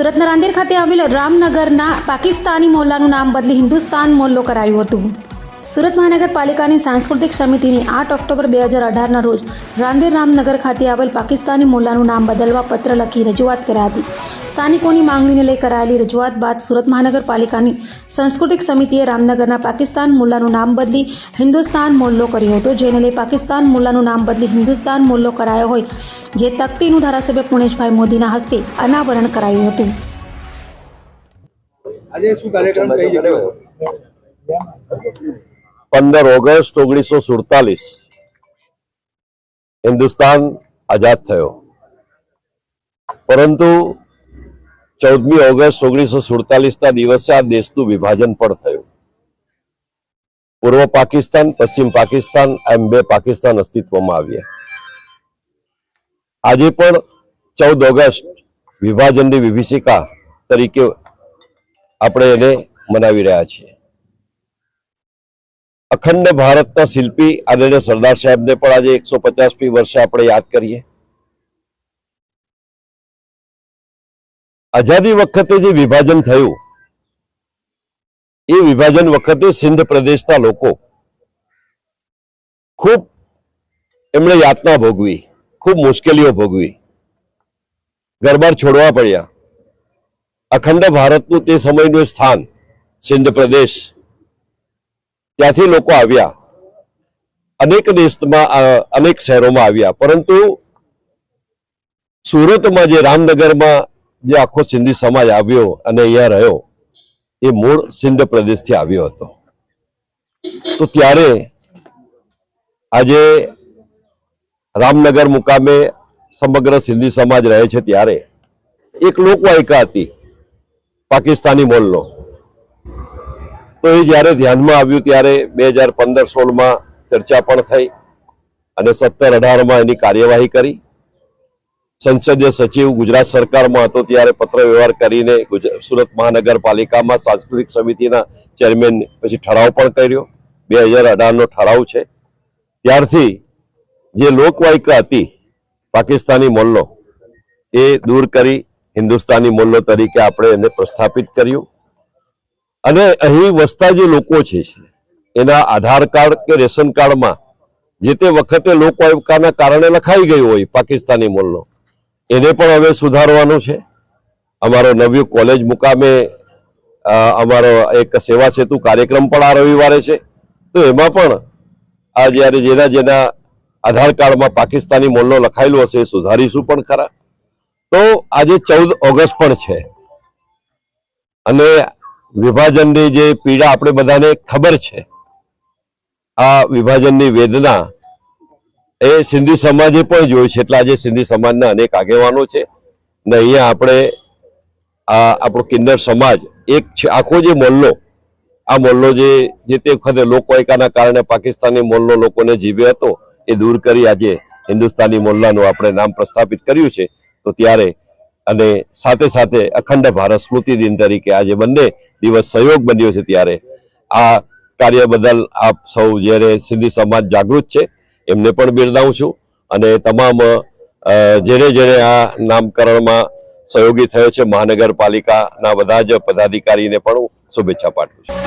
સુરતના રાંદેર ખાતે આવેલ રામનગરના પાકિસ્તાની મોલ્લાનું નામ બદલી હિન્દુસ્તાન મોલ્લો કરાયું હતું. સુરત મહાનગરપાલિકાની સાંસ્કૃતિક સમિતિની આઠ ઓક્ટોબર બે હજાર અઢારના રોજ રાંદેર રામનગર ખાતે આવેલ પાકિસ્તાની મોલ્લાનું નામ બદલવા પત્ર લખી રજૂઆત કરી હતી. સ્થાનિકોની માંગણીને લઈ કરાયેલી રજૂઆત બાદ સુરત મહાનગરપાલિકાની સાંસ્કૃતિક સમિતિએ રામનગરના પાકિસ્તાન મુલ્લાનું નામ બદલી હિન્દુસ્તાન મોલ્લો કર્યો હતો. જેને લઈ પાકિસ્તાન મુલ્લાનું નામ બદલી હિન્દુસ્તાન મોલ્લો કરાયો હોય જે તકતીનું ધારાસભ્ય પુણેશભાઈ મોદીના હસ્તે અનાવરણ કરાયું હતું. આજે શું કાર્યક્રમ કઈ જગ્યાએ પંદર ઓગસ્ટ ઓગણીસો સુડતાલીસ હિન્દુસ્તાન આઝાદ થયો. પરંતુ ચૌદમી ઓગસ્ટ ઓગણીસો સુડતાલીસના દિવસે આ દેશનું વિભાજન પણ થયું. પૂર્વ પાકિસ્તાન, પશ્ચિમ પાકિસ્તાન એમ બે પાકિસ્તાન અસ્તિત્વમાં આવ્યા. આજે પણ ચૌદ ઓગસ્ટ વિભાજનની વિભીષિકા તરીકે આપણે એને મનાવી રહ્યા છીએ. અખંડ ભારતના શિલ્પી આદરણીય સરદાર સાહેબને પણ આજે એકસો પચાસમી વર્ષે આપણે યાદ કરીએ. આઝાદી વખતે જે વિભાજન થયું, એ વિભાજન વખતે સિંધ પ્રદેશના લોકો ખૂબ એમણે યાતના ભોગવી, ખૂબ મુશ્કેલીઓ ભોગવી ઘરબાર છોડવા પડ્યા. અખંડ ભારતનું તે સમયનું સ્થાન, સિંધ પ્રદેશ. ત્યાંથી લોકો આવ્યા. અનેક દેશમાં અનેક શહેરોમાં આવ્યા. પરંતુ સુરતમાં જે રામનગરમાં જે આખો સિંધી સમાજ આવ્યો અને અહીંયા રહ્યો, એ મૂળ સિંધ પ્રદેશથી આવ્યો હતો. તો ત્યારે આજે રામનગર મુકામે સમગ્ર સિંધી સમાજ રહે છે ત્યારે. એક લોકવાયકા હતી, પાકિસ્તાની મોલનો તો એ જ્યારે ધ્યાનમાં આવ્યું ત્યારે બે હજાર પંદર સોળમાં ચર્ચા પણ થઈ અને સત્તર અઢારમાં એની કાર્યવાહી કરી. સંસદીય સચિવ ગુજરાત સરકારમાં હતો ત્યારે પત્ર વ્યવહાર કરીને સુરત મહાનગરપાલિકામાં સાંસ્કૃતિક સમિતિના ચેરમેન પછી ઠરાવ પણ કર્યો. બે હજાર અઢારનો ઠરાવ છે. ત્યારથી જે લોકવાયકા હતી, પાકિસ્તાની મોલ્લો, એ દૂર કરી હિન્દુસ્તાની મોલ્લો તરીકે આપણે એને પ્રસ્થાપિત કર્યું. અને અહીં વસતા જે લોકો છે, એના આધાર કાર્ડ કે રેશન કાર્ડમાં જે તે વખતે લોકવાયકાના કારણે લખાઈ ગયું હોય પાકિસ્તાની મોલ્લો એને પણ હવે સુધારવાનું છે. અમારો નવ્યું કોલેજ મુકામે અમારો એક સેવા સેતુ કાર્યક્રમ પણ આ રવિવારે છે. તો એમાં પણ આ જ્યારે જેના જેના આધાર કાર્ડમાં પાકિસ્તાની મોલ્લો લખાયેલો હશે એ સુધારીશું પણ ખરા. તો આજે ચૌદ ઓગસ્ટ પણ છે. અને વિભાજનની જે પીડા આપણે બધાને ખબર છે. આ વિભાજનની વેદના એ સિંધી સમાજે પણ જોયું છે. એટલે આજે સિંધી સમાજના અનેક આગેવાનો છે. ને અહીંયા આપણે આ આપણો કિન્નર સમાજ, એક છે, આખો જે મોલ્લો, આ મોલ્લો જે જે તે વખતે લોકવાયકાના કારણે પાકિસ્તાની મોલ્લો લોકોને જીવ્યો હતો, એ દૂર કરી આજે હિન્દુસ્તાની મોલ્લાનું આપણે નામ પ્રસ્થાપિત કર્યું છે. તો ત્યારે અને સાથે સાથે અખંડ ભારત સ્મૃતિ દિન તરીકે આજે બંને દિવસ સહયોગ બન્યો છે ત્યારે. આ કાર્ય બદલ આપ સૌ જ્યારે સિંધી સમાજ જાગૃત છે એમને પણ બિરદાવું છું અને તમામ જેને જેને આ નામકરણમાં સહયોગી થયો છે, મહાનગરપાલિકાના બધા જ પદાધિકારીને પણ હું શુભેચ્છા પાઠવું છું